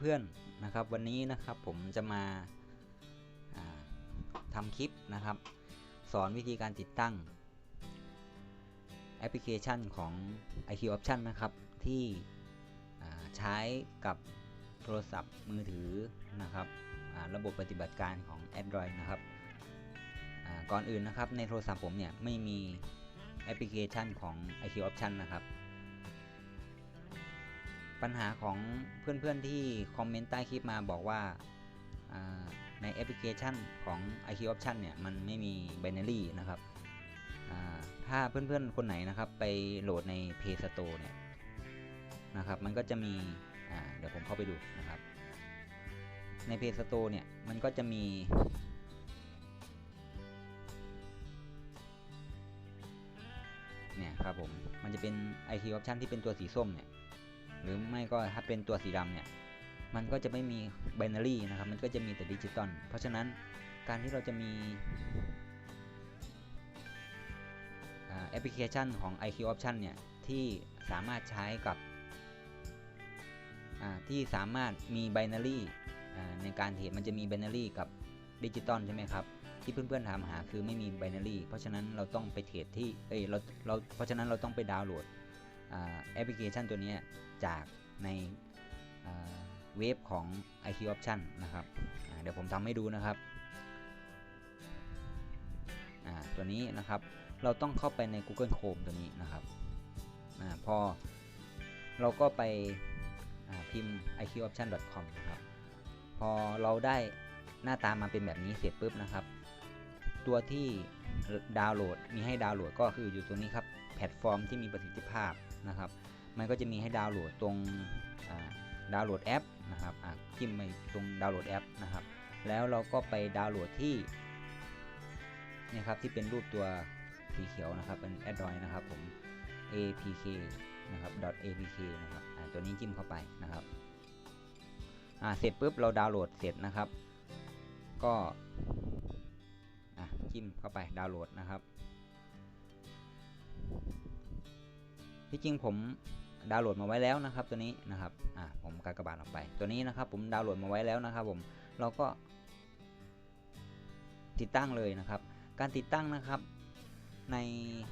เพื่อนๆนะครับ วันนี้นะครับผมจะมาาทำคลิปนะครับ สอนวิธีการติดตั้งแอปพลิเคชันของ IQ Option นะครับ ที่ใช้กับโทรศัพท์มือถือนะครับระบบปฏิบัติการของ Android นะครับก่อนอื่นนะครับในโทรศัพท์ผมเนี่ยไม่มีแอปพลิเคชันของ IQ Option นะครับ ปัญหาของเพื่อนๆที่คอมเมนต์ใต้คลิปมาบอกว่าาในแอปพลิเคชันของ IQ Option เนี่ย มันไม่มี binary นะครับ ถ้าเพื่อนๆ คนไหนนะครับ ไปโหลดใน Play Store เนี่ยนะครับ มันก็จะมีเดี๋ยวผมเข้าไปดูนะครับ ใน Play Store เนี่ย มันก็จะมีเนี่ยครับผม มันจะเป็น IQ Option ที่เป็นตัวสีส้มเนี่ย หรือไม่ก็ถ้าเป็นตัวสีดำเนี่ย มันก็จะไม่มี binary นะครับ มันก็จะมีแต่ดิจิตอล เพราะฉะนั้นการที่เราจะมีแอปพลิเคชันของ IQ Option เนี่ย ที่สามารถใช้กับที่สามารถมี binary ในการเทรดมันจะมี binary กับดิจิตอลใช่ไหมครับ ที่เพื่อนๆถามหาคือไม่มี binary เพราะฉะนั้นเราต้องไปเทรดที่เอ้ยเราเราเพราะฉะนั้นเราต้องไปดาวน์โหลด แอปพลิเคชันตัวนี้จากในเว็บของ IQ Option นะครับ เดี๋ยวผมทำให้ดูนะครับ ตัวนี้นะครับ เราต้องเข้าไปใน Google Chrome ตัวนี้นะครับอพอเราก็ไปพิมพ์ iqoption.com นะครับ พอเราได้หน้าตามาเป็นแบบนี้เสร็จปุ๊บนะครับ ตัวที่ดาวน์โหลดมีให้ดาวน์โหลดก็คืออยู่ตรงนี้ครับ แพลตฟอร์มที่มีประสิทธิภาพ นะครับ มันก็จะมีให้ดาวน์โหลดตรงดาวน์โหลดแอปนะครับจิ้มไปตรงดาวน์โหลดแอปนะครับ แล้วเราก็ไปดาวน์โหลดที่นี่ครับที่เป็นรูปตัวสีเขียวนะครับเป็น Android นะครับผม apk นะครับ .apk นะครับตัวนี้จิ้มเข้าไปนะครับเสร็จปุ๊บเราดาวน์โหลดเสร็จนะครับ ก็จิ้มเข้าไปดาวน์โหลดนะครับ ที่จริงผมดาวน์โหลดมาไว้แล้วนะครับ ตัวนี้นะครับอ่าผมกากบาทออกไป ตัวนี้นะครับ ผมดาวน์โหลดมาไว้แล้วนะครับ ผมเราก็ ติดตั้งเลยนะครับ การติดตั้งนะครับ ใน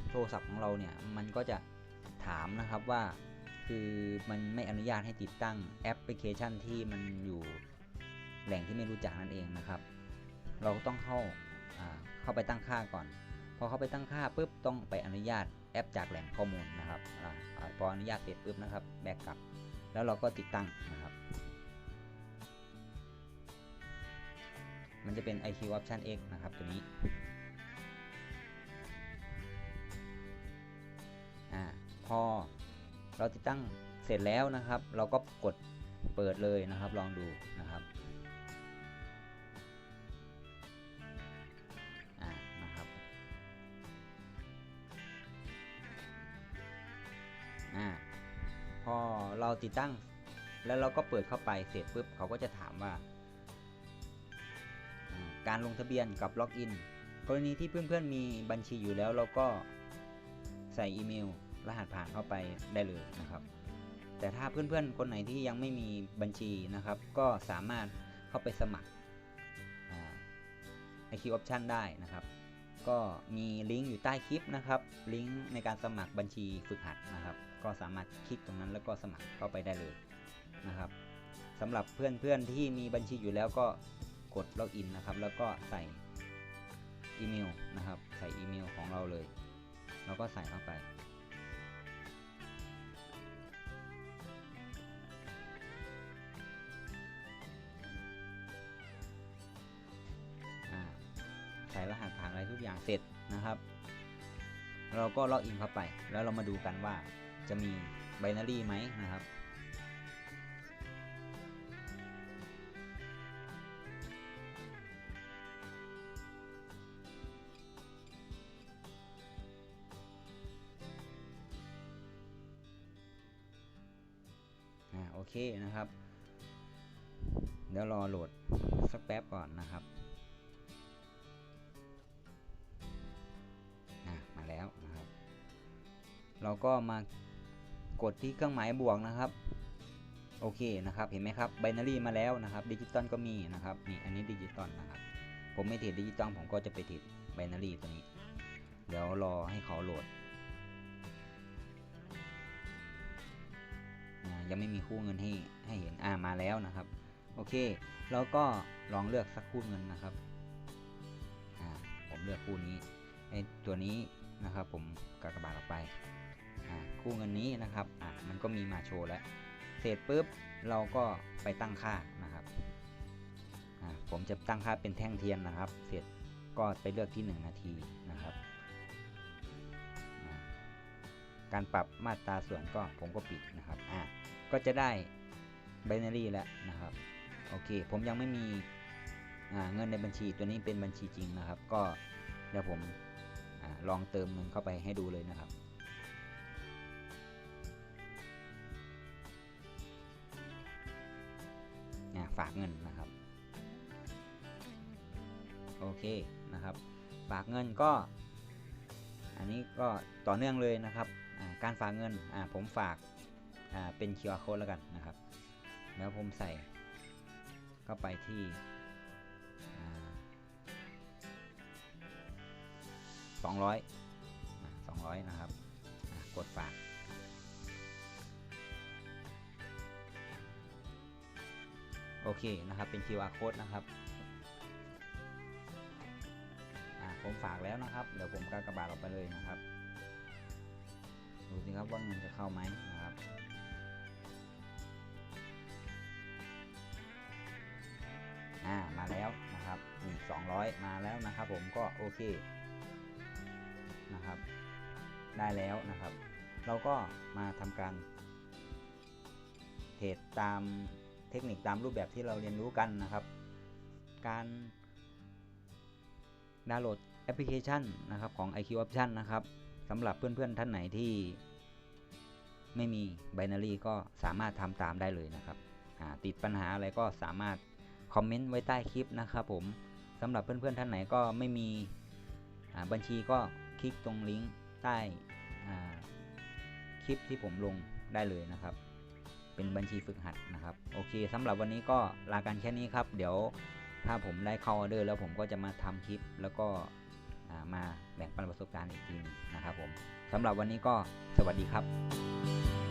โทรศัพท์ของเราเนี่ยมันก็จะถามนะครับว่าคือมันไม่อนุญาตให้ติดตั้งแอปพลิเคชันที่มันอยู่แหล่งที่ไม่รู้จักนั่นเองนะครับ เราก็ต้องเข้าเข้าไปตั้งค่าก่อน พอเข้าไปตั้งค่าปุ๊บต้องไปอนุญาต แอปจากแหล่งข้อมูลนะครับอพออนุญาตเสร็จปุ๊บนะครับ แบกกลับ แล้วเราก็ติดตั้งนะครับ มันจะเป็น IQ Option X นะครับตัวนี้อพอเราติดตั้งเสร็จแล้วนะครับ เราก็กดเปิดเลยนะครับ ลองดูนะครับ อเราติดตั้ง แล้วเราก็เปิดเข้าไปเสร็จปุ๊บเขาก็จะถามว่า การลงทะเบียนกับล็อกอินกรณีที่เพื่อนๆมีบัญชีอยู่แล้วเราก็ใส่อีเมล รหัสผ่านเข้าไปได้เลยนะครับ แต่ถ้าเพื่อนๆคนไหนที่ยังไม่มีบัญชีนะครับ ก็สามารถเข้าไปสมัคร IQ Option ได้นะครับ ก็มีลิงก์อยู่ใต้คลิปนะครับ ลิงก์ในการสมัครบัญชีฝึกหัดนะครับ ก็สามารถคลิกตรงนั้นแล้วก็สมัครเข้าไปได้เลยนะครับสำหรับเพื่อนๆที่มีบัญชีอยู่แล้วก็กดล็อกอินนะครับ แล้วก็ใส่อีเมลนะครับ ใส่อีเมลของเราเลย แล้วก็ใส่เข้าไป ใส่รหัส ทุกอย่างเสร็จนะครับ เราก็ล็อกอินเข้าไป แล้วเรามาดูกันว่าจะมีไบนารีไหมนะครับโอเคนะครับ เดี๋ยวรอโหลดสักแป๊บก่อนนะครับ เราก็มากดที่เครื่องหมายบวกนะครับโอเคนะครับเห็นไหมครับไบนารีมาแล้วนะครับดิจิตอลก็มีนะครับนี่อันนี้ดิจิตอลนะครับผมไม่เทรดดิจิตอลผมก็จะไปเทรดไบนารีตัวนี้ เดี๋ยวรอให้เขาโหลดยังไม่มีคู่เงินให้ให้เห็นอ่ามาแล้วนะครับ โอเคแล้วก็ลองเลือกสักคู่เงินนะครับอ่าผมเลือกคู่นี้ไอตัวนี้นะครับ ผมกากบาทออกไป คู่เงินนี้นะครับอ่ามันก็มีมาโชว์แล้ว เสร็จปุ๊บเราก็ไปตั้งค่านะครับอ่าผมจะตั้งค่าเป็นแท่งเทียนนะครับ เสร็จก็ไปเลือกที่ 1 นาทีนะครับ การปรับมาตราส่วนก็ผมก็ปิดนะครับอ่าก็จะได้ binary แล้วนะครับโอเค ผมยังไม่มีอ่าเงินในบัญชีตัวนี้เป็นบัญชีจริงนะครับ ก็เดี๋ยวผมอาลองเติมเงินเข้าไปให้ดูเลยนะครับ ฝากเงินนะครับ โอเคนะครับ ฝากเงินก็ อันนี้ก็ต่อเนื่องเลยนะครับ การฝากเงินผมฝากาเป็น QR code แล้วกันนะครับ แล้วผมใส่เข้าไปที่อ่า200อ่า200 นะครับ กดฝาก เคนะครับเป็น QR code นะครับผมฝากแล้วนะครับ เดี๋ยวผมกากระบาดออกไปเลยนะครับ ดูสิครับว่าเงินจะเข้าไหมนะครับ อ่า มาแล้วนะครับนี่200 มาแล้วนะครับ ผมก็โอเคนะครับ ได้แล้วนะครับ เราก็มาทำการเทรดตาม เทคนิคตามรูปแบบที่เราเรียนรู้กันนะครับ การดาวน์โหลดแอปพลิเคชันนะครับของ IQ Option นะครับสำหรับเพื่อนๆท่านไหนที่ไม่มี Binary ก็สามารถทำตามได้เลยนะครับ ติดปัญหาอะไรก็สามารถคอมเมนต์ไว้ใต้คลิปนะครับผมสำหรับเพื่อนๆท่านไหนก็ไม่มีบัญชีก็คลิกตรงลิงก์ใต้คลิปที่ผมลงได้เลยนะครับ เป็นบัญชีฝึกหัดนะครับ โอเคสำหรับวันนี้ก็ลากันแค่นี้ครับ เดี๋ยวถ้าผมได้เข้าออเดอร์แล้วผมก็จะมาทำคลิปแล้วก็มาแบ่งปันประสบการณ์อีกทีหนึงนะครับผมสำหรับวันนี้ก็สวัสดีครับ